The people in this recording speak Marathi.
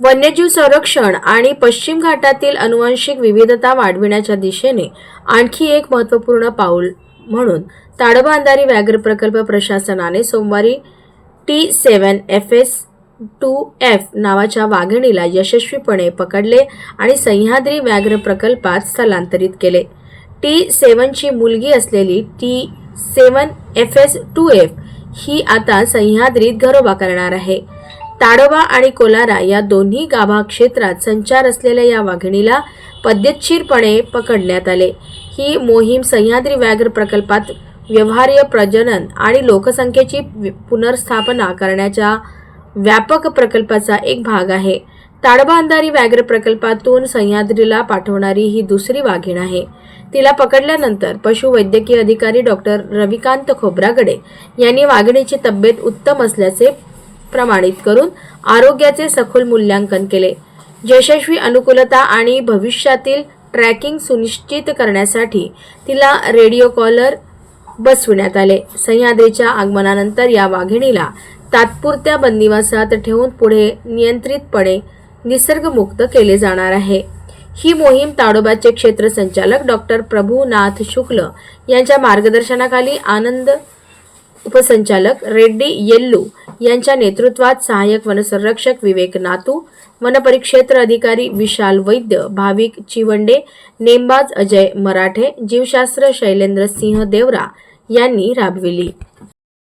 वन्यजीव संरक्षण आणि पश्चिम घाटातील अनुवांशिक विविधता वाढविण्याच्या दिशेने आणखी एक महत्त्वपूर्ण पाऊल म्हणून ताडोबा अंधारी व्याघ्र प्रकल्प प्रशासनाने सोमवारी T seven F S two F नावाच्या वाघिणीला यशस्वीपणे पकडले आणि सह्याद्री व्याघ्र प्रकल्पात स्थलांतरित केले. टी सेवनची मुलगी असलेली T seven F S two F ही आता सह्याद्रीत घरोबा करणार आहे. ताडोबा आणि कोलारा या दोन्ही गाभा क्षेत्रात संचार असलेल्या या वाघिणीला पद्धतशीरपणे पकडण्यात आले. ही मोहीम सह्याद्री व्याघ्र प्रकल्पात व्यवहार्य प्रजनन आणि लोकसंख्येची पुनर्स्थापना करण्याच्या व्यापक प्रकल्पाचा एक भाग आहे. ताडबा अंधारी व्याघ्र प्रकल्पातून सह्याद्रीला पाठवणारी ही दुसरी वाघीण आहे. तिला पकडल्यानंतर पशुवैद्यकीय अधिकारी डॉक्टर रविकांत खोब्रागडे यांनी वाघिणीची तब्येत उत्तम असल्याचे प्रमाणित करून आरोग्याचे सखोल मूल्यांकन केले. यशस्वी अनुकूलता आणि भविष्यातील ट्रॅकिंग सुनिश्चित करण्यासाठी तिला रेडिओ कॉलर बसविण्यात आले. सह्याद्रीच्या आगमनानंतर या वाघिणीला तात्पुरत्या बंदिवासात ठेवून पुढे नियंत्रितपणे निसर्गमुक्त केले जाणार आहे. ही मोहीम ताडोबाचे क्षेत्र संचालक डॉक्टर प्रभूनाथ शुक्ल यांच्या मार्गदर्शनाखाली आनंद उपसंचालक रेड्डी येल्लू यांच्या नेतृत्वात सहाय्यक वनसंरक्षक विवेक नातू वनपरिक्षेत्र अधिकारी विशाल वैद्य भाविक चिवंडे नेमबाज अजय मराठे जीवशास्त्र शैलेंद्र सिंह देवरा यांनी राबविली.